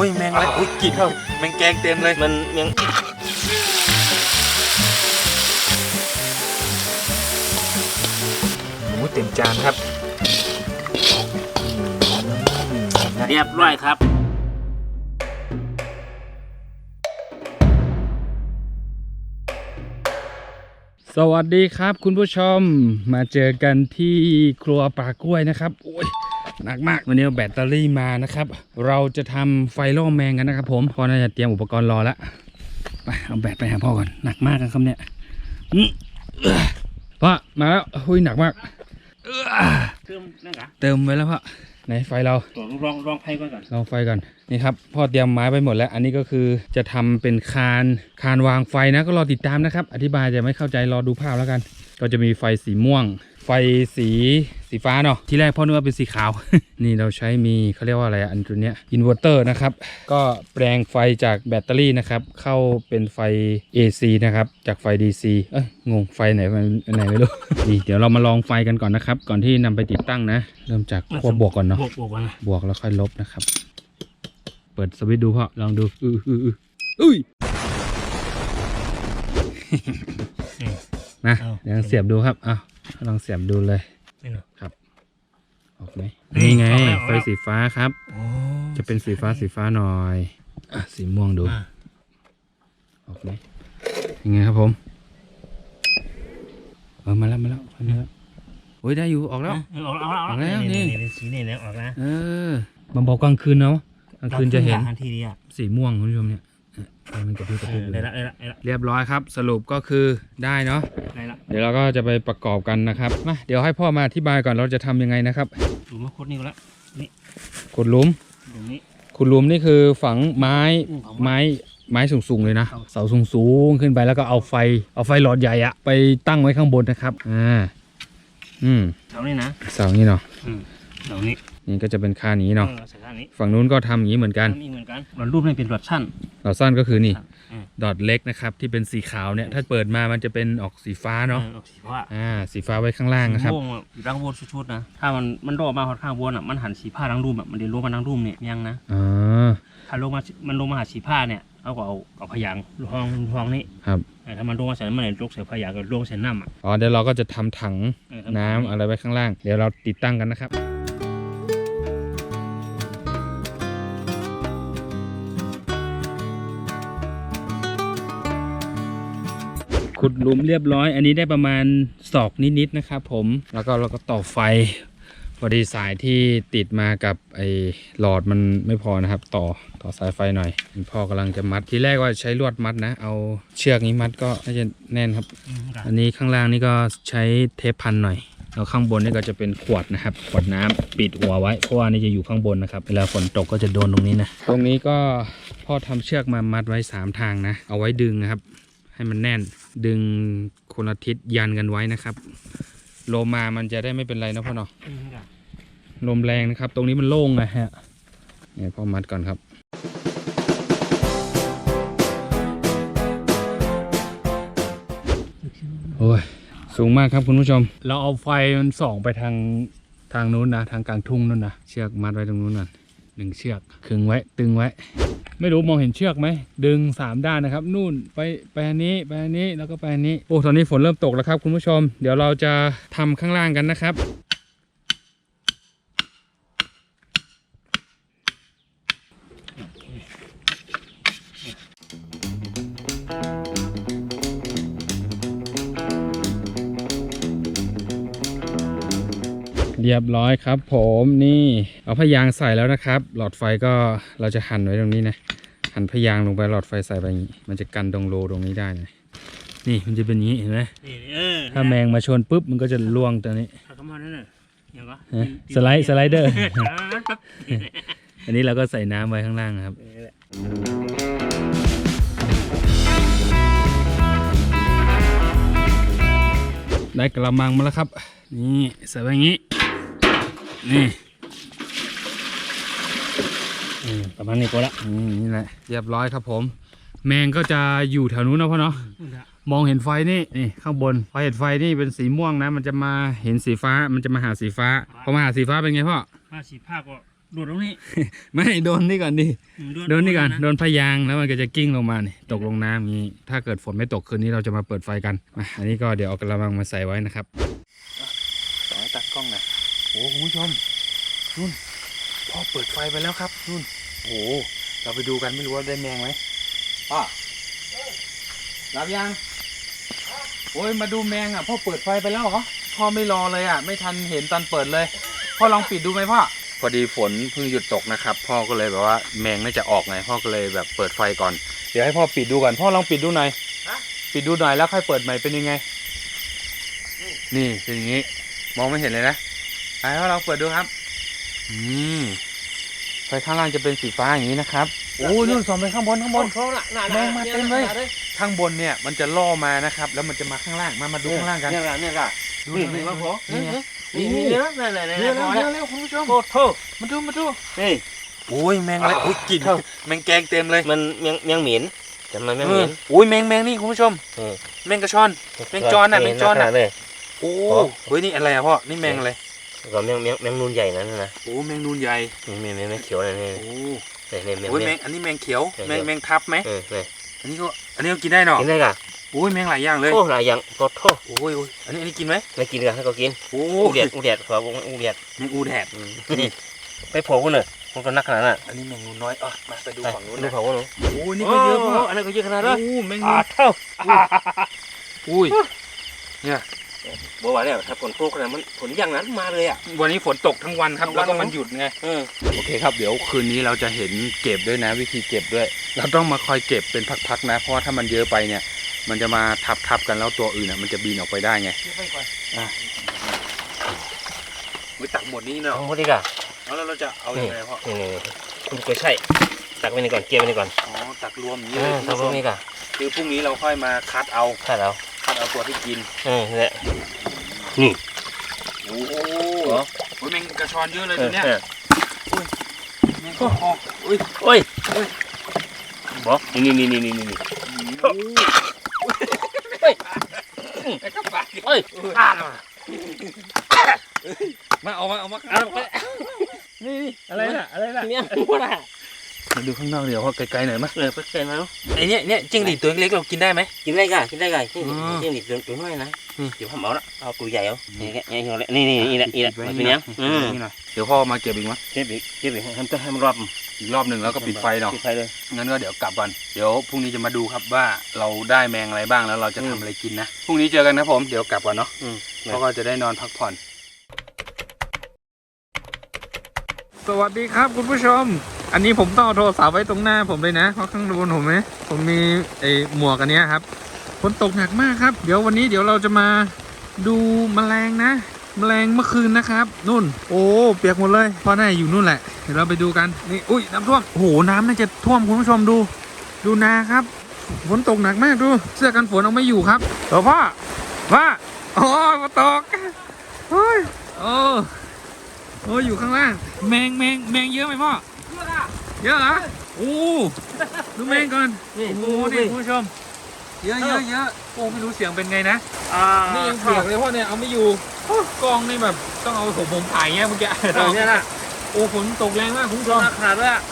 อ้ยแมงอะไรโอ้ยกลินแมงแกงเต็มเลย มันยังโอ้ยเต็มจานครับ เรียบร้อยครับสวัสดีครับคุณผู้ชมมาเจอกันที่ครัวปลากล้วยนะครับโอ้ย หนักมากวันนี้เอาแบตเตอรี่มานะครับ เราจะทำไฟล่อแมงกันนะครับ ผมพ่อน่าจะเตรียมอุปกรณ์รอแล้วไปเอาแบตไปหาพ่อก่อนหนักมากนะครับเนี่ยอื้อเอื้อพ่อมาแล้วหุยหนักมากเอื้อเติมนั่นกะเติมไว้แล้วพ่อไหนไฟเราตัวลองลองไพ่ก่อนก่อนลองไฟก่อนนี่ครับพ่อเตรียมไม้ไปหมดแล้ว อันนี้ก็คือจะทำเป็นคานคานวางไฟนะก็รอติดตามนะครับ อธิบายจะไม่เข้าใจรอดูภาพแล้วกัน ก็จะมีไฟสีม่วง ไฟสีสีฟ้าเนาะที่แรกพ่อนึกว่าเป็นสีขาว นี่เราใช้มีเขาเรียกว่าอะไรอะอันตัวเนี้ยอินเวอร์เตอร์นะครับ ก็แปลงไฟจากแบตเตอรี่นะครับ เข้าเป็นไฟ AC นะครับ จากไฟ DC เอ้ยงงไฟไหนมันอันไหนไม่รู้ นี่เดี๋ยวเรามาลองไฟกันก่อนนะครับ ก่อนที่นำไปติดตั้งนะ เริ่มจากขั้วบวกก่อนเนาะบวกบวกก่อนนะบวกแล้วค่อยลบนะครับ เปิดสวิตช์ดูพ่อลองดูอืออืออืออุ้ยนะเดี๋ยวเสียบดูครับอ้าว ลองเสียบดูเลยนี่เนาะออกไหมนี่นี่ไง ออกแล้วออกไฟแล้วสีฟ้าครับ โอ้จะเป็นสีฟ้าสีฟ้าหน่อยอะสีม่วงดู อะออกไหมยังไงครับผม เออมาแล้วมาแล้วมาแล้วโอ้ยได้อยู่ออกแล้ว เออออกแล้วออกออกแล้แล้วนี่ นี่สีนี่เนี่ยออกแล้วเออมันบอกกลางคืนเนาะกลางคืนจะเห็นทันทีเดียวสีม่วงคุณผู้ชมเนี่ยอะไฟ มันกระพริบกระเอพริบออยู่ได้ละได้ละได้ละเรียบร้อยครับ สรุปก็คือได้เนาะ ได้ละเดี๋ยวเราก็จะไปประกอบกันนะครับมาเดี๋ยวให้พ่อมาอธิบายก่อนเราจะทำยังไงนะครับดูมาโคตรนี่ก็ละขุดหลุมตรงนี้ ขุดหลุมนี่คือฝังไม้อืมฝังไม้ไม้ไม้สูงๆเลยนะ ครับ เสาสูงๆขึ้นไปแล้วก็เอาไฟเอาไฟหลอดใหญ่อะไปตั้งไว้ข้างบนนะครับอ่าอืมแถวนี้นะเสานี้เนาะอืมแถวนี้ นี่ก็จะเป็นคานี้เนาะออใส่ข้างนี้ฝั่งนู้นก็ทำอย่างนี้เหมือนกันนี่เหมือนกันมันรูปนี่เป็นแบบสั้น ดอทสั้นก็คือนี่ ครับอืม ดอทเล็กนะครับ ที่เป็นสีขาวเนี่ย ถ้าเปิดมามันจะเป็นออกสีฟ้าเนาะออออกสีฟ้าอ่าสีฟ้าไว้ข้างล่างนะครับสีม่วงอะอยู่ด้านบนชุดๆนะ ถ้ามันมันโดดมาหอดข้างบนอะ มันหันสีผ้าทั้งรูปแบบมันเดี๋ยวลงมาทั้งรูปเนี่ยยังนะอ๋อถ้าลงมามันลงมาหาสีผ้าเนี่ยเอาก็เอาเอาพยางทองทองนี่ครับแต่ถ้ามันลงมาใส่มันเนี่ยลกใส่พยางกับลงใส่น้ำอะอ๋อเดี๋ยวเราก็จะทำถังเออน้ำอะไรไว้ข้างล่าง เดี๋ยวเราติดตั้งกันนะครับ ขุดหลุมเรียบร้อย อันนี้ได้ประมาณศอกนิดๆนะครับผมแล้วก็เราก็ต่อไฟพอดีสายที่ติดมากับไอ้หลอดมันไม่พอนะครับ ต่อต่อสายไฟหน่อยพ่อกำลังจะมัดทีแรกว่าใช้ลวดมัดนะ เอาเชือกนี้มัดก็น่าจะแน่นครับอืมครับ อันนี้ข้างล่างนี่ก็ใช้เทปพันหน่อยแล้วข้างบนนี่ก็จะเป็นขวดนะครับ ขวดน้ำปิดหัวไว้เพราะว่านี่จะอยู่ข้างบนนะครับเวลาฝนตกก็จะโดนตรงนี้นะตรงนี้ก็พ่อทำเชือกมามัดไว้สามทางนะ เอาไว้ดึงนะครับ ให้มันแน่นดึงคนละทิศยันกันไว้นะครับโลมามันจะได้ไม่เป็นไรนะพ่อเนาะลมแรงนะครับ ตรงนี้มันโล่งนะฮะเนี่ยพ่อมัดก่อนครับโอ้ยสูงมากครับคุณผู้ชม เราเอาไฟมันส่องไปทางทางนู้นนะ ทางกลางทุ่งนู้นนะ เชือกมัดไว้ตรงนู้นน่ะหนึ่งเชือกขึงไว้ตึงไว้ ไม่รู้มองเห็นเชือกไหม ดึงสามด้านนะครับ นู่นไปไปอันนี้ไปอันนี้แล้วก็ไปอันนี้ โอ้ ตอนนี้ฝนเริ่มตกแล้วครับคุณผู้ชม เดี๋ยวเราจะทำข้างล่างกันนะครับ รียบร้อยครับผมนี่เอาพยางค์ใส่แล้วนะครับ หลอดไฟก็เราจะหั่นไว้ตรงนี้นะหั่นพยางค์ลงไปหลอดไฟใส่ไปอย่างนี้ มันจะกันตรงโลตรงนี้ได้นะนี่มันจะเป็นอย่างนี้เห็นไหมนี่เออถ้าแมงมาชนปุ๊บมันก็จะล่วงตัวนี้ถ้าเข้ามานั่นน่ะยังก็ฮะสไลด์สไลเดอร์อ่าปั๊บอันนี้เราก็ใส่น้ำไว้ข้างล่างนะครับเออได้กระมังมาแล้วครับ นี่ใส่ไว้อย่างนี้ นี่อืมประมาณนี้ก็ละอืมนี่แหละเรียบร้อยครับผม แมงก็จะอยู่แถวนู้นนะพ่อเนาะมองเห็นไฟนี่นี่ข้างบนพอเห็นไฟนี่เป็นสีม่วงนะ มันจะมาเห็นสีฟ้ามันจะมาหาสีฟ้าพอมาหาสีฟ้าเป็นไงพ่อถ้าสีผ้าก็โดดตรงนี้ ไม่โดนนี่ก่อนดิอืมโดนนี่ก่อนะโดนพยางค์แล้วมันก็จะกิ้งลงมานี่ตกลงน้ำอย่างนี้ ถ้าเกิดฝนไม่ตกคืนนี้เราจะมาเปิดไฟกันมาอันนี้ก็เดี๋ยวเอากระมังมาใส่ไว้นะครับ ขอตัดกล้องหน่อย โอ้คุณผู้ชมนุ่นพ่อเปิดไฟไปแล้วครับนุ่นโอ้เราไปดูกันไม่รู้ว่าได้แมงไหมพ่อรับยังโอ้ยมาดูแมงอะพ่อเปิดไฟไปแล้วเหรอพ่อไม่รอเลยอะ ไม่ทันเห็นตอนเปิดเลย พ่อลองปิดดูไหมพ่อพอดีฝนเพิ่งหยุดตกนะครับ พ่อก็เลยแบบว่าแมงน่าจะออกไงพ่อก็เลยแบบเปิดไฟก่อน เดี๋ยวให้พ่อปิดดูก่อนพ่อลองปิดดูหน่อยปิดดูหน่อยแล้วค่อยเปิดใหม่เป็นยังไง นี่เป็นอย่างนี้ มองไม่เห็นเลยนะ ไอ้พ่อลองเปิดดูครับ อืมไฟข้างล่างจะเป็นสีฟ้าอย่างนี้นะครับโอ้ยนู่นส่องไปข้างบนข้างบนโอ้โหน่ะน่ะแมงมาเต็มเลยข้างบนเนี่ยมันจะล่อมานะครับ แล้วมันจะมาข้างล่างมามาดูข้างล่างกันเนี่ยค่ะเนี่ยค่ะดูนี่หน่อยนี่มามาพพออนี่ไงนี่นี่นี่นะนี่นี่เร็วนี่เร็วนี่เร็วเร็วคุณผู้ชมโอ้โหมาดูมาดูนี่โอ้ยแมงอะไรโอ้ยกลิ่นแมงแกงเต็มเลยมันเมียงเมียงหมินแต่มันไม่เอเหอม็นโอ้ยแมงแมงนี่คุณผู้ชมเออแมงกระชอนแมงจรน่ะแมงจรน่ะขนาดเลยโอ้โอ้เฮ้ยนี่อะไรอะพ่อนี่แมงอะไร แล้วก็เมียงเมียงเมียงนูนใหญ่นั่นนะโอ้แมงนูนใหญ่นี่เมียงเมียงเมียงเขียวนั่นนี่โอ้นี่นี่เมียงโอ้ยเมีแมยงงอันนี้แมงเขียวเออแมงแมงทับไหมเออนี่อันนี้ก็อันนี้ก็กินได้เนาะกินได้กะโอ้ยแมงหลายอย่างเลยโอ้หลายอย่างโทษโทษโอ้ยโอ้ยอันนี้อันนี้กินไหมไม่กินกะให้ก็กินโอ้อูเดียดอูเดียดขออูเดียดแมงอูแดดอืมนี่ไปโผล่กูหน่อยมันก็นักขนาดนั้นอันนี้แมงนูนน้อยอะมาไปดูฝั่งนู้นดูนะของกูหนูโอ้ยนี่ก็เยอะพ่ออันนี้ก็เยอะขนาดโอ้นั้นแมงนูอ่านเท่าอุ้ยบอ กว่าเนี่ยถ้าฝนตกนะมันฝนอย่างนั้นมาเลยอะ วันนี้ฝนตกทั้งวันครับ ทั้งวันแล้วก็มันหยุดไง เออโอเคครับเดี๋ยวคืนนี้เราจะเห็นเก็บด้วยนะวิธีเก็บด้วย เราต้องมาคอยเก็บเป็นพักๆนะ เพราะว่าถ้ามันเยอะไปเนี่ย มันจะมาทับๆกันแล้วตัวอื่นอะมันจะบินออกไปได้ไงวิตักหมดนี้เนาะเอาหมดดีกว่าแล้วเราจะเอายังไงพ่อนี่นี่นี่คุณก็ใช่ตักไปนี่ก่อนเกี่ยวไปนี่ก่อนอ๋อตักรวมอย่างนี้เอเลยอคุณตักผู้ชตรมงนี้ก่อนคือพรุ่งนี้เราค่อยมาคัดเอา ถ้าเราคัด เอาตัวที่กินเออนี่แหละโอ้โหเหรอโอ้ยแมงกระชอนเยอะเลยเอตัอวเนี้ยเออแมงกระชอนอุ้ยโอ้ยบอกนี่นี่นี่นี่นี่นี่ไอ้กระบะโอ้ยอ่ามาเอามาเอามาเอาไปนี่นี่อะไรน่ะอะไรน่ะเมียหัวหน้า มาดูข้างนอกเดี๋ยวพ่อไกลๆหน่อยมั้ยเออไปเกินมาเนาะไอเนี้ยเนี้ยจิ้งหรีดตัวเล็กๆเรากินได้ไหม กินได้ก่ะกินได้ก่ะที่อืมที่นี่ตัวน้อยนะอืมเดี๋ยวผมเอาละเอาตัวใหญ่เอานี่แกนี่นี่นี่นี่แหละนี่แหละมันเป็นยังอืมนี่หน่อยเดี๋ยวพ่อมาเก็บอีกมั้ยเก็บอีกเก็บอีกให้มันให้มันรอบอีกรอบหนึ่งแล้วก็ปิดไฟเนาะปิดไฟเลยงั้นก็เดี๋ยวกลับก่อนเดี๋ยวพรุ่งนี้จะมาดูครับว่าเราได้แมงอะไรบ้างแล้วเราจะทำอะไรกินนะพรุ่งนี้เจอกันนะผมเดี๋ยวกลับก่อนเนาะอืมเพราะก็จะได้นอนพักผ่อน สวัสดีครับคุณผู้ชม อันนี้ผมต้องเอาโทรศัพท์ไว้ตรงหน้าผมเลยนะเพราะข้างบนผมเนี่ยผมมีไอหมวกอันเนี้ยครับฝนตกหนักมากครับ เดี๋ยววันนี้เดี๋ยวเราจะมาดูแมลงนะแมลงเมื่อคืนนะครับ นู่น โอ้เปียกหมดเลยเพราะน่าอยู่นู่นแหละเดี๋ยวเราไปดูกันนี่อุ้ยน้ำท่วมโอ้โหน้ำน่าจะท่วมคุณผู้ชมดู ดูนาครับฝนตกหนักมากดู เสื้อกันฝนเอาไม่อยู่ครับเออพ่อพ่อโอ้ยฝนตกโอ้ยโอ้โอ้ยอยู่ข้างล่างแมงแมงแมงเยอะไหมพ่อ เยอะเหรอโอ้ดูแมงก่อนนี่โอ้โหดูนี่ดิ คุณผู้ชม เยอะเยอะเยอะโอ้ไม่รู้เสียงเป็นไงนะอ่านี่ยังเปียกเลยพ่อเนี่ยเอาไม่อยู่โอ้กล้องนี่แบบต้องเอาผมผมถ่ายเงี้ยเมื่อกี้เออเนี่ยนะโอ้ฝนตกแรงมากคุณผู้ชมหนักขนาดด้วยอะ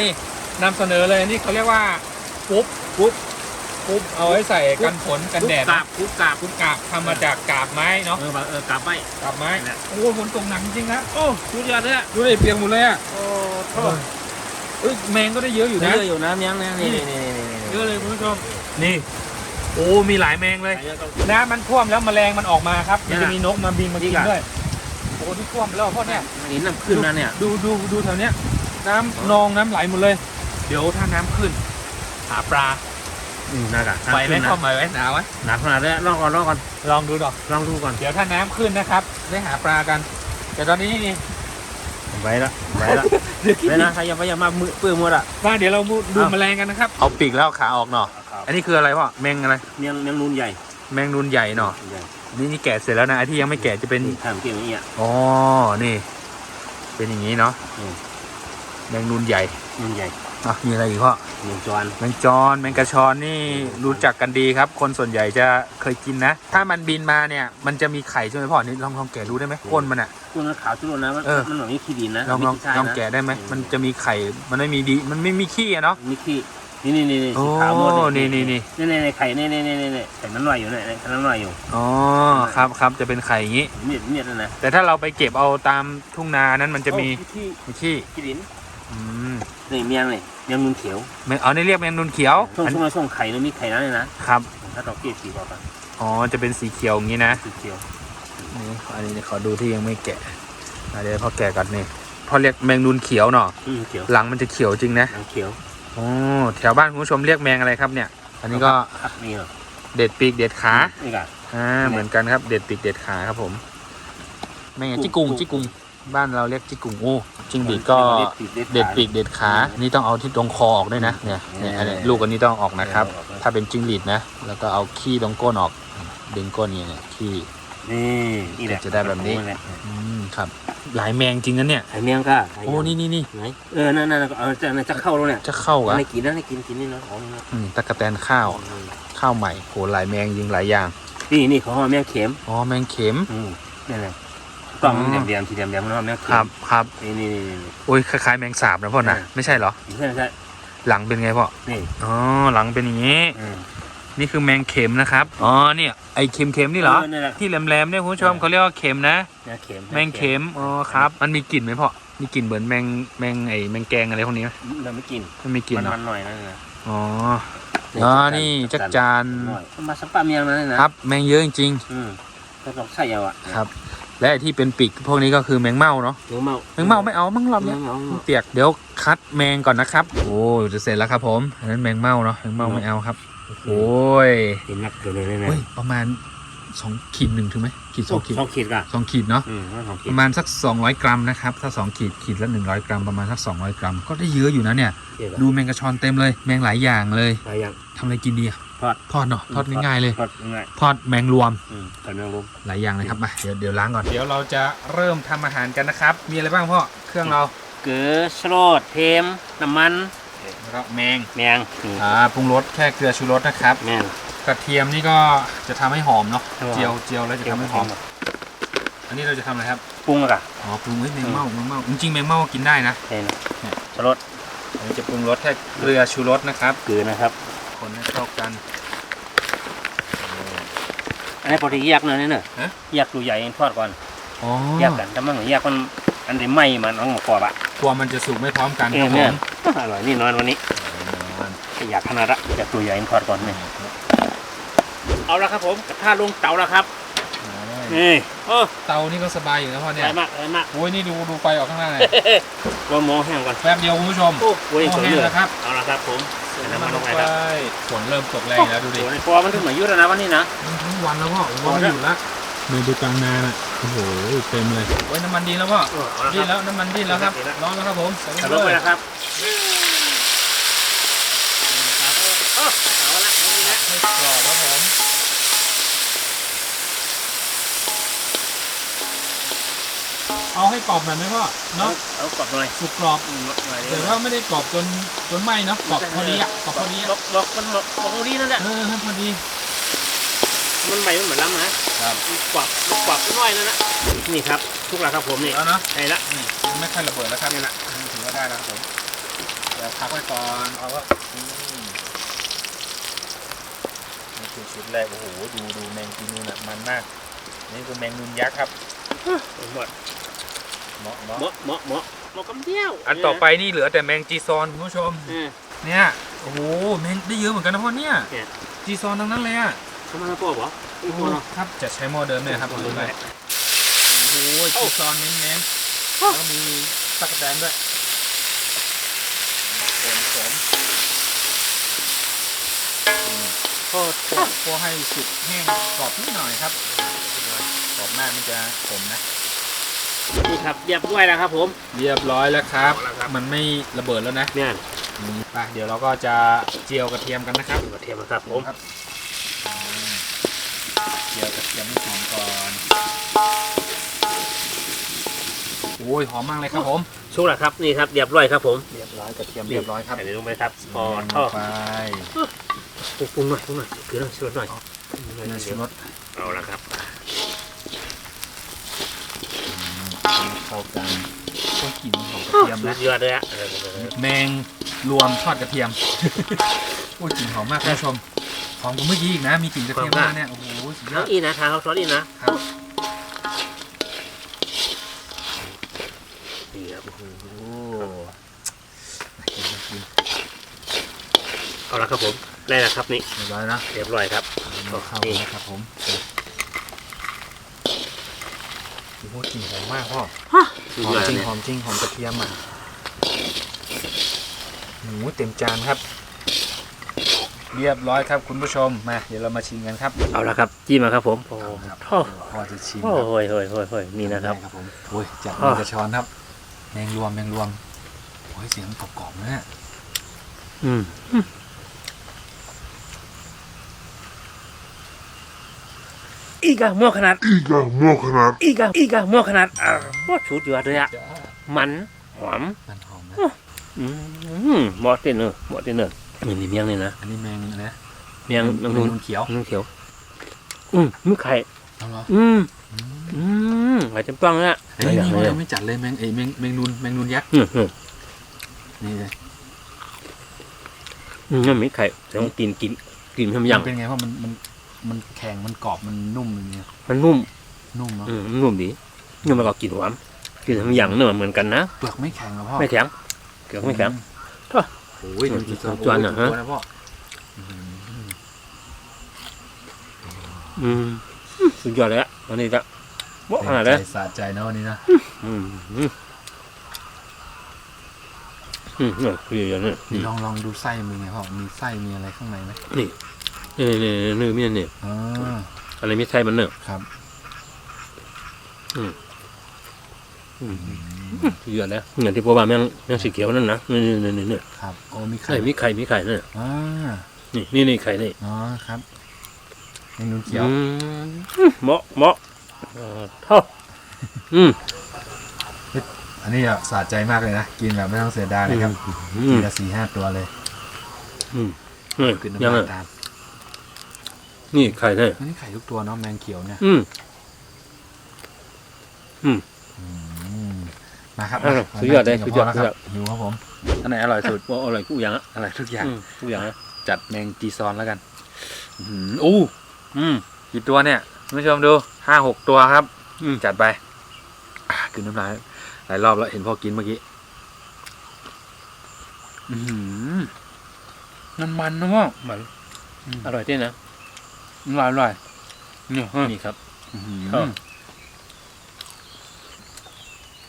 นี่นำเสนอเลยนี่เขาเรียกว่าปุ๊บปุ๊บ ปุ๊บเอาไว้ใส่กันฝนกันแดดกาบกุ๊บกาบปุ๊บกาบทำมาจากกาบไม้เนาะเออเออกาบไปกาบไม้เนี่ยโอ้ฝนตกหนักจริงนะโอ้สุดยอดเลยอะดูดิเปียกหมดเลยอะโอ้โทษเอ้ยแมงก็ได้เยอะอยู่เยนะอะอยู่นะยังนะนี่นี่นี่นี่เยอะเลยคุณผู้ชมนี่โอ้มีหลายแมงเลยน้ำมันท่วมแล้วแมลงมันออกมาครับมันจะมีนกมาบินมากินด้วยโอ้ที่ท่วมแล้วพ่อเนี่ยนี่น้ำขึ้นนะเนี่ยดูดูดูแถวเนี้ยน้ำนองน้ำไหลหมดเลย เดี๋ยวถ้าน้ำขึ้นหาปลา อืมน่ากะไหวไหมน้ำขึ้นนะเข้าไหวไหมหนาวไหมหนักขนาดเลยอะลองก่อนลองก่อนลองดูดอกลองดูก่อนเดี๋ยวถ้าน้ำขึ้นนะครับ ได้หาปลากัน แต่ตอนนี้นี่ไว้ละไว้ละไว้นะใครยังไปยังมามือเปื้อนหมดอะมาเดี๋ยวเราดูเอาแมลงกันนะครับ เอาปีกแล้วขาออกเนาะอันนี้คืออะไรพ่อแมงอะไรเมียงเมียงนูนใหญ่ แมงนูนใหญ่เนาะใหญ่นี่นี่แกะเสร็จแล้วนะไอ้ที่ยังไม่แกะจะเป็นทำเกี่ยวกับนี้อะอ๋อนี่ เป็นอย่างนี้เนาะอืมแมงนูนใหญ่นูนใหญ่ อะมีอะไรอีกพ่อหนึ่งจอนแมงจอนแมงกระชอนนี่รู้จักกันดีครับ คนส่วนใหญ่จะเคยกินนะ ถ้ามันบินมาเนี่ยมันจะมีไข่ใช่ไหมพ่อนี่ลองลองแกะดูได้ไหมก้นมันอะตัวนั้นขาวชุดนะมันเออมันเหมือนมีขี้ดินนะลองลองไม่ใช่นะลองแกะได้ไหมมันจะมีไข่มันไม่มีดีมันไม่มีขี้อะเนาะมีขี้นี่นี่นี่นี่โอ้สีขาวหมดเลยนี่นี่นี่นี่นี่นี่ไข่นี่นี่นี่นี่นี่ไข่มันลอยอยู่เนี่ยไข่มันลอยอยู่อ๋อครับครับจะเป็นไข่อย่างนี้เมียดเมียดนั่นนะแต่ถ้าเราไปเก็บเอาตามทุ่งนานั้นมันจะมีโอ้ขี้มีขี้ขี้ดินอืมนี่เมียงนี่เมีย งนุ่นเขียวแมงเอาในเรียกแมงนุนเขียวช่วงอันช่วงช่วงไข่นี่มีไข่นั้นเลยนะครับ ถ้าเราเกลี่ยสีบอกกันอ๋อจะเป็นสีเขียวอย่างนี้นะสีเขียวนี่อันนี้ขอดูที่ยังไม่แกะอะเดี๋ยวพอแกะก่อนนี่พอเรียกแมงนุนเขียวเนาะอืมเขียวหลังมันจะเขียวจริงนะหนังเขียวโอ้แถวบ้านคุณผู้ชมเรียกแมงอะไรครับเนี่ย อันนี้ก็ครับนี่เหรอเด็ดปีกเด็ดขานี่กันอ่าเหมือนกันครับ เด็ดปีกเด็ดขาครับผมแมงจิกุงจิกุง บ้านเราเรียกจิกุงโอ้จิงบีดก็เด็ดปีกเด็ดขา นี่ต้องเอาที่ตรงคอออกด้วยนะเนี่ยเนี่ยอันนี้ลูกอันนี้ต้องออกนะครับ ถ้าเป็นจิ้งหรีดนะ แล้วก็เอาขี้ตรงก้นออก ดึงก้นเนี่ยเนี่ยขี้นี่นี่แหละจะได้แบบนี้แหละอืมครับ หลายแมงจริงนะเนี่ยไข่เมียงก็ไข่โอ้นี่นี่นี่ไหนเออนั่นนั่นเออจะจะเข้าแล้วเนี่ยจะเข้าเหรอัอะนนี้กินนะนี่กินกินนี่เนาะของนี่เนาะอืมตะกะแตนข้าวข้าวใหม่โหหลายแมงยิงหลายอย่าง นี่นี่ของเราแมงเข็มอ๋อแมงเข็มอืมนี่แหละ กล่องมันอ๋อแดงๆสีแดงๆมันว่าแมงคเข็รัมบครับนี่นี่นี่นี่ โอ้ยคล้ายๆแมงสาบนะพ่อนะอ่า ไม่ใช่เหรอใช่ใช่หลังเป็นไงพ่อนี่อ๋อหลังเป็นอย่างนี้อืมนี่คือแมงเข็มนะครับอ๋อเนี่ยไอเข็มเข็มๆนี่เหรอนี่แหละ ที่แหลมๆเนี่ยคุณผู้ชมเออเขาเรียกว่าเข็มนะแมงเข็มแมงเข็มอ๋อครับ มันมีกลิ่นไหมพ่อมีกลิ่นเหมือนแมงแมงไอแมงแกงอะไรพวกนี้ไหมเราไม่กินไม่มีกลิ่นมันเหรอมันหน่อยนั่นนะอ๋ออ๋อนี่จักรจานหน่อยมาสัมปะเมียงนั่นนะครับ แมงเยอะจริงอืมก็ต้องใส่เอาอะๆครับ และไอ้ที่เป็นปีกพวกนี้ก็คือแมงเม่าเนาะแมงเมาแมงเม่าไม่เอามั้งรอบแมเนี้ยงเมา เปียกเดี๋ยวคัดแมงก่อนนะครับ โอ้จะเสร็จแล้วครับผมอันนั้นแมงเม่าเนาะแมงเม่าไม่เอาครับโอ้ยเห็นนักเกินเลยนะเฮ้ยประมาณสองขีดหนึ่งถึงไหมขีดสองขีดสองขีดก่ะสองขีดเนาะอืมสองขีปดระมาณสัก 200 กรัมนะครับถ้าสองขีดขีดละ100 กรัมประมาณสัก 200 กรัม ก็ได้เยอะอยู่นะเนี่ยเขียดดูแมงกระชอนเต็มเลยแมงหลายอย่างเลย อะไรอย่างทำอะไรกินดีอะ ทอดทอดเนาะทอดง่ายๆเลย ทอดง่ายทอดแมงรวมอืมทอดแมงมุมหลายอย่างเลยครับมาเดี๋ยวเดี๋ยวล้างก่อนเดี๋ยวเราจะเริ่มทำอาหารกันนะครับ มีอะไรบ้างพ่อเครื่องเราเกลือชโรดเทมน้ำมันแล้วก็แมงแมงอืมอ่าปรุงรสแค่เกลือชูรสนะครับ แมง กระเทียมนี่ก็จะทำให้หอมเนาะครับ เจียวเจียวแล้วจะทำให้หอม อันนี้เราจะทำอะไรครับปรุงแล้วกะ อ๋อปรุงเฮ้ยแมงเม่าแมงเม่าจริงๆแมงเม่าก็กินได้นะเห็นเนี่ยชโรดอันนี้จะปรุงรสแค่เกลือชูรสนะครับ เกลือนะครับ คนให้เข้ากัน อันนี้พอที่แยกนะนี่เนอะฮะ แยกตัวใหญ่ทอดก่อนอ๋อแยกกันถ้ามันแยกมันอันที่ไหม้มันเอามากรอบอะกลัวมันจะสุกไม่พร้อมกันเอคอรับผเนี่ยมอร่อยนี่นอนวันนี้อยากขนาดละแยกตัวใหญ่ทอดก่อนนี่เอาละครับผมกระทะลงเตาแล้วครับนี่โอ้เตานี่ก็สบายอยู่นะพ่ออเนี่ยร่อยมากอร่อยมากโอ้ยนี่ดูดูไฟออกข้างหน้าเลยก็หมอแห้งก่อนแป๊บเดียวคุณผู้ชมโอ้โหหม้อสวยแห้งเลยแล้วครับเอาละครับผมใส่ น้ำมันลงไปครับฝนเริ่มตกแรงแล้วดูดิโอ้โหในครัวมันถึงมายุทธแล้วนะวันนี้นะทั้งวันแล้วพ่อผมว่าไม่หยุดละเดินดูกลางนาน่ะโอ้โหเต็มเลยโอ้ยน้ำมันดีแล้วพ่อเออเอาละดีครับแล้วน้ำมันดีแล้วครับดีแล้วร้อนแล้วครับผมใส่ใส่ลลงงไปไปเลยนะครับเออเอาละนี่นะ ให้กรอบครับผม เอาให้กรอบหน่อยไหมพ่อเอาเนาะเอากรอบหน่อยสุกกรอบอืมหน่อยแต่ว่าไม่ได้กรอบจนจนไหม้เนาะกรอบพอดีอะกรอบพอดีล็อะอกล็อกมันล็อกล็อกพอดีนั่นแหละเออให้พอดี มันใหม่มันเหมือนล้ำนะครับมันกรอบมันกรอบน้อยนั่นนะนี่ครับ ทุกแล้วครับผมนี่แล้วเนาะใช่ละนี่ไม่ค่อยระเบิดแล้วครับนี่แหละถือว่าได้แล้วครับผมเดี๋ยวพักไว้ก่อนเอาว่าอืมนี่คือชุดแรกโอ้โหดูดูแมงกีนูนอะมันมาก นี่คือแมงนูนยักษ์ครับหมด เหมาะเหมาะเหมาะเหมาะเหมาะเหมาะกับเที่ยวอันต่อไปนี่เหลือแต่แมงจีซอนคุณผู้ชม เออ เนี่ยโอ้โหแมงได้เยอะเหมือนกันนะพ่อเนี่ยเนี่ย จีซอนทั้งนั้นเลยอะเขามาตัวเหรออีกตัวเนาะ ครับจะใช้หม้อเดิมเนี่ยครับหม้อดูเดิมไปโอ้โหจีซอนเน้นๆแล้วก็มีตะกแตนด้วยผมผมก็พอให้สุกแห้งกรอบนิดหน่อยครับกรอบมากมันจะขมนะ นี่ครับเรียบร้อยแล้วครับ ผมเรียบร้อยแล้วครับเอาละครับ มันไม่ระเบิดแล้วนะเนี่ยอืมไปเดี๋ยวเราก็จะเจียวกระเทียมกันนะครับ กระเทียมนะครับผมครับอืมเจียวกระเทียมให้หอมก่อนโอ้ยหอมมากเลยครับผม ชุกแล้วครับนี่ครับเรียบร้อยครับผมเรียบร้อยกระเทียมเรียบร้อยครับใส่ลงไปครับพอลทอดงไปปรุงหน่อยปรุงหน่อยคือต้องช่วยหน่อยนี่ชูรสเอาละครับ เข้ากันต้องกลิ่นของกระเทียมสุนะดยอดเลยอะแมงรวมทอดกระเทียมโอ้ยกลิ่นหอมมากท่านผู้ชมหอมกว่าเมื่อกี้อีกนะ มีกลิ่นกระเทียมมากเนี่ยโอ้โหสุดยน้ออดงอีนะทางเขาซอสอีนะครับ นี่ครับโอ้โหน่ากินน่ากินเอาละครับผมได้แล้วครับนี่เรียบร้อยนะเรียบร้อยครับ เอาเข้าแล้วครับผมโอ้ โหกลิ่นหอมมากพ่อสุดหอมยอดจริงเนี่ยหอมจริงหอมกระเทียมอะหมูเต็มจานครับ เรียบร้อยครับคุณผู้ชมมาเดี๋ยวเรามาชิมกันครับเอาละครับจิ้มมาครับผมโอ้ครับโหพอจะชิมโอ้ครับโหยโอ้ยโอ้ยโอ้ยนี่นะครับได้ครับผมโอ้ยจับอะมือกระชอนครับแมงรวมแมงรวมโอ้ยเสียงกรอบๆนะฮะอืม อีกอะหม้อขนาด Iga Moknat. อีกอะอีกอะหม้อขนาดอ่าโคตรสุดยอดเลยอะมันหอมมันหอมนะอืมหม้อเต้นเนอะหม้อเต้นเนอะนี่นี่เมียงนี่นะอันนี้แมงอะไรนะเมียงแมนางงนูนนูนเขียวนางเขียว อืมมีไข่เอาเหรออืมอืมอืมไข่เต็มต้องเลยอะเฮ้ยนี่ว่ายังไม่จัดเลยแมงเอ้ยแมงแมงนูนแมงนูนยักษ์อืมอืมนี่เลยอืมยังมีไข่แต่ต้องกินกินกินทำยังมันเป็นไงเพราะมันมัน มันแข็งมันกรอบมันนุ่มอย่างเงี้ยมันนุ่มนุ่มเนาะอืมมันนุ่มดีนุ่มแล้วก็กลินหวานกินทำยังเนื้อเหมือนกันนะเปลือกไม่แข็งเหรอพ่อไม่แข็งเกือบไม่แข็งอืมโอ้ยดูกี่ตัวจวนเหรอฮะ โยกี่ตัวนะพ่ออืมอืมสุดยอดเลยอะอันนี้จะบอกขนาดเลยใจสะใจนะวันนี้นะอืมอืมอืมเนี่ยคืออย่างนี้นี่ลองลองดูไส้มันไงพ่อมีไส้มีอะไรข้างในไหมนี่ นี่นี่เนื้อมีอันนี่อ่าอะไรไม่ใช่มันเนื้อครับอืมสุดยอดเลยอย่างที่พ่อว่าแม่งแม่งสีเขียวนั่นนะเนี่นี่นี่นี่ครับโอ้มีไข่ไข่มีไข่มีไข่เนี่ยอ่านี่นี่นี่ไข่นี่อ๋อครับเมนูเขียวอืมเหมาะเหมาะเอ่อเท่าอืมอันนี้แบบสะใจมากเลยนะกินแบบไม่ต้องเสียดายนะครับอืกิมนละสี่ห้าตัวเลยอืมนี่กินยังน้ำไงลตาม นี่ไข่เนี่ยอันนี้ไข่ทุกตัวเนาะแมงเขียวเนี่ยอืม อืมมาครับอ่ามาสุดยอดเลยมาสุดยอดนั่งกินกับพ่อแล้วครับหิวครับผมอันไหนอร่อยสุดว่าอร่อยกูอย่างอะอร่อยทุกอย่าง อืมกูอย่างอะจัดแมงจีซอนแล้วกันอื้อหืออู้อืม กี่ตัวเนี่ยคุณผู้ชมดูห้าหกตัวครับอืม จัดไปอะกินน้ำลายหลายรอบแล้วเห็นพ่อกินเมื่อกี้อือหือมันมันนะพ่อมันอืมอร่อยด้วยนะ อร่อยอร่อยเนี่ยฮะนี่ครับอื้อหือครับ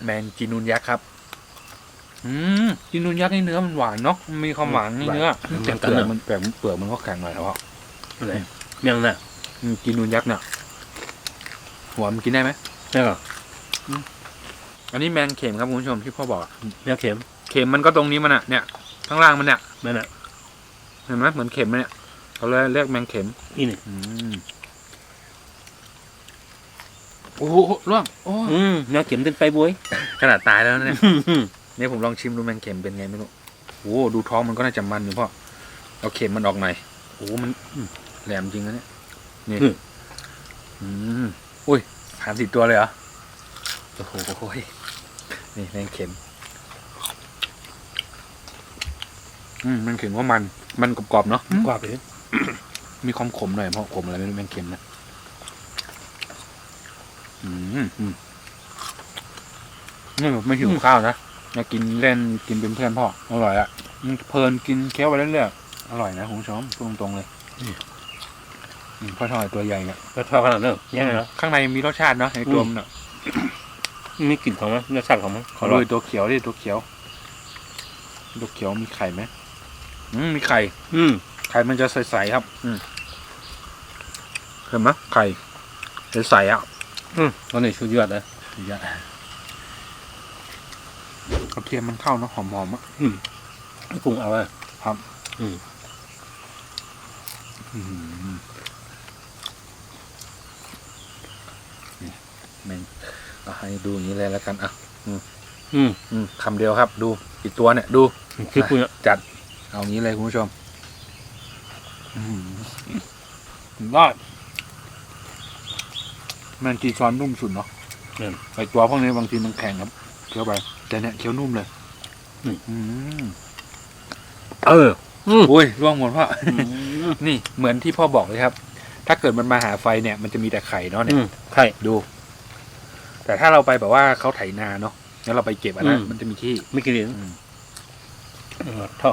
แมงจีนูนยักษ์ครับ อืมจีนูนยักษ์นี่เนื้อมันหวานเนาะมันมีความหวานนี่เนื้อหวานแต่เปลือกมันเปลือกเปลือกมันก็แข็งหน่อยแล้วพ่ออะไรเมี่ยงน่ะอืมจีนูนยักษ์เนี่ยหัวมันกินได้ไหมแล้วก็อันนี้แมงเข็มครับคุณผู้ชมที่พ่อบอกอะเมี่ยงเข็ม เข็มมันก็ตรงนี้มันอะเนี่ยข้างล่างมันเนี่ยนั่นน่ะเห็นไหมเหมือนเข็มมันเนี่ย เขาเลยเรียกแมงเข็มนี่นี่อืมโอ้โหร่วงโอ้อืมเมี่ยงเข็มเต้นไปบวยขนาดตายแล้วนะเนี่ยอืมเนี่ยผมลองชิมดูแมงเข็มเป็นไงไม่รู้โอ้ดูท้องมันก็น่าจะมันอยู่พ่อเอาเข็มมันออกหน่อยโอ้มันอืมแหลมจริงนะเนี่ยนี่อืมอุ้ยสามสิบตัวเลยเหรอโอ้โหนี่แมงเข็มอืมแมงเข็มว่ามัน มันกรอบๆเนาะกว่าไปเลย มีความขมหน่อยเพราะขมอะไรไม่รู้แมงเค็มนะอืมอืมนี่แบบไม่หิวข้าวนะมากินเล่นกินเป็นเพื่อนพ่ออร่อยอะมันเพลินกินเคี้ยวไปเรื่อยๆอร่อยนะคุณผู้ชมพูดตรงๆเลยอืมพ่อทอดตัวใหญ่เนี่ยก็ชอบขนาดนั้นเหรอยังไงเนาะข้างในมีรสชาติเนาะในตัวมันอะมีกลิ่นของมันรสชาติของมันขอดูตัวเขียวดิตัวเขียวตัวเขียวมีไข่ไหมอืมมีไข่ อืมไข่มันจะใสๆครับ อืมเห็นไหมไข่ใสๆอะอืมตอนนี้สุดยอดเลยเยอะกระเทียมมันเข้าเนอะหอมๆอะปรุงเอาอะอื้อหือนี่แม่งเอาให้ดูอย่างนี้เลยแล้วกันอะอืมอืมคำเดียวครับ ดูกี่ตัวเนี่ย ดูคือคุณจัด เอางี้เลยคุณผู้ชม อืมผมว่าแมงจีซอนนุ่มสุดเนาะเนี่ย ไอตัวพวกนี้บางทีมันแข็งครับเคี้ยวไป แต่เนี่ยเคี้ยวนุ่มเลยอืมอืมเอออืมโอ้ยร่วงหมดพ่อ นี่เหมือนที่พ่อบอกเลยครับ ถ้าเกิดมันมาหาไฟเนี่ย มันจะมีแต่ไข่เนาะเนี่ยอืมใช่ดู แต่ถ้าเราไปแบบว่าเขาไถนาเนาะแล้วเราไปเก็บอันนั้นอืม มันจะมีที่ไม่กินเลยอืมเออเท่า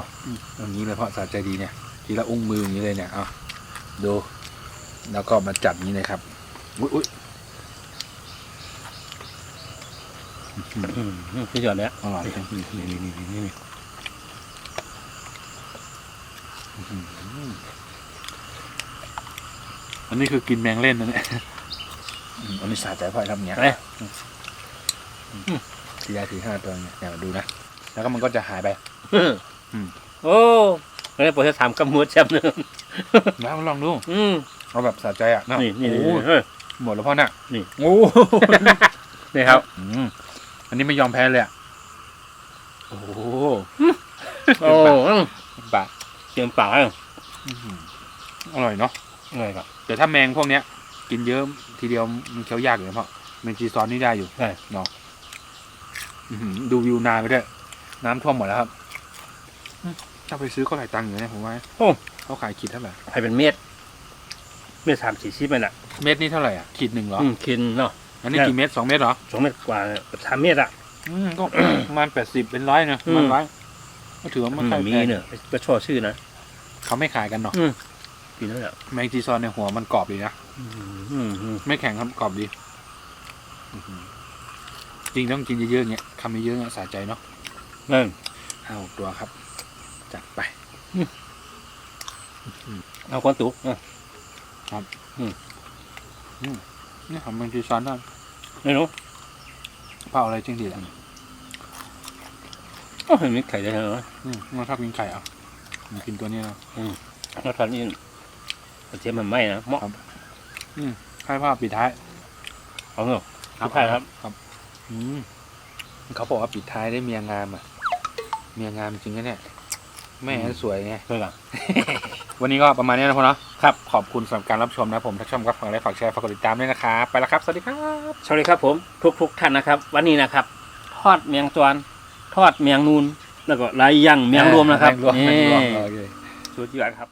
อย่างนี้เลยพ่อสาใจดีเนี่ย ทีละอุ้งมืออย่างนี้เลยเนี่ยเอาดู แล้วก็มาจับอย่างนี้เลยครับ อุ้ยอุ้ย อืมอืมพี่จอดแล้วอร่อยนี่นี่นี่นี่นี่อันนี้คือกินแมงเล่นนะเนี่ยอันนี้สาใจพ่อทำอย่างเงี้ยทีละทีห้าตัวเนี่ยดูนะ แล้วก็มันก็จะหายไปโอ้แล้วผมจะถามกำมือแชมป์หนึ่งแล้วลองดูเอาแบบสะใจอะนี่นี่หเฮ้ยหมดแล้วพ่อน่ะนี่โอ้นี่ครับ อืมอันนี้ไม่ยอมแพ้เลยอะ โอ้โหโอ้ปากเสียงปากเลยอื้อหืออร่อยเนาะอะไรครับแต่ถ้าแมงพวกเนี้ย กินเยอะทีเดียวมันเคี้ยวยากอยู่นะพ่อแมงจีซอนนี่ได้อยู่ใช่เนาะอื้อหือดูวิวนานไปด้วยน้ำท่วมหมดแล้วครับอืมถ้าไปซื้อก็หลายตังค์อยู่นะผมว่าโอ้เขาขายขีดเท่าไหร่ให้เป็นเม็ด เม็ดสามสี่สิบไปน่ะเม็ดนี่เท่าไหร่อะขีดหนึ่งเหรออืมกินเนาะ อันนี้กี่เม็ดสองเม็ดเหรอสองเม็ดกว่าสามเม็ดอะอืมก็ประมาณแปดสิบเป็นร้อยนะประมาณอืมร้อยก็ถือว่ามัมันนค่อยมีแพงเนี่ยก็ชอบชื่อนะเขาไม่ขายกันเนาะอืมกินแล้วเนี่ยแมงจีซอนในหัวมันกรอบดีนะอืมอืมอืมไม่แข็งครับกรอบดีอื้อหือจริงต้องกินเยอะๆอย่างเงี้ยคำเยอะๆเนี่ยสะใจเนาะนั่นเอาตัวครับ จัดไปเอาควันตุกอะ นี่ทำแมงจีซอนได้ไม่รู้เปล่าอะไรจริงดีแหละโอ้เห็นมีไข่ได้เหรออืมเราชอบกินไข่อะผมกินตัวนี้นะแล้วทานนี่กระเทียมมันไหม้นะเหมาะให้พ่อปิดท้ายเอาเนาะปิดท้ายครับครับอืมเขาบอกว่าปิดท้ายได้เมียงามอะ เมียงามจริงนะเนี่ย แม่สวยไงใช่หรอวันนี้ก็ประมาณนี้นะพ่อเนาะครับ ขอบคุณสำหรับการรับชมนะผมถ้าชอบก็ฝากไลค์ฝากแชร์ฝากกดติดตามด้วยนะครับไปแล้วครับ สวัสดีครับ สวัสดีครับผมทุกทุกๆท่านนะครับ วันนี้นะครับ ทอดเมียงจวนทอดเมียงนูนแล้วก็ลายย่างเมียงรวมนะครับแมงรวมแมงรวมนี่โอเค สุดยอดครับ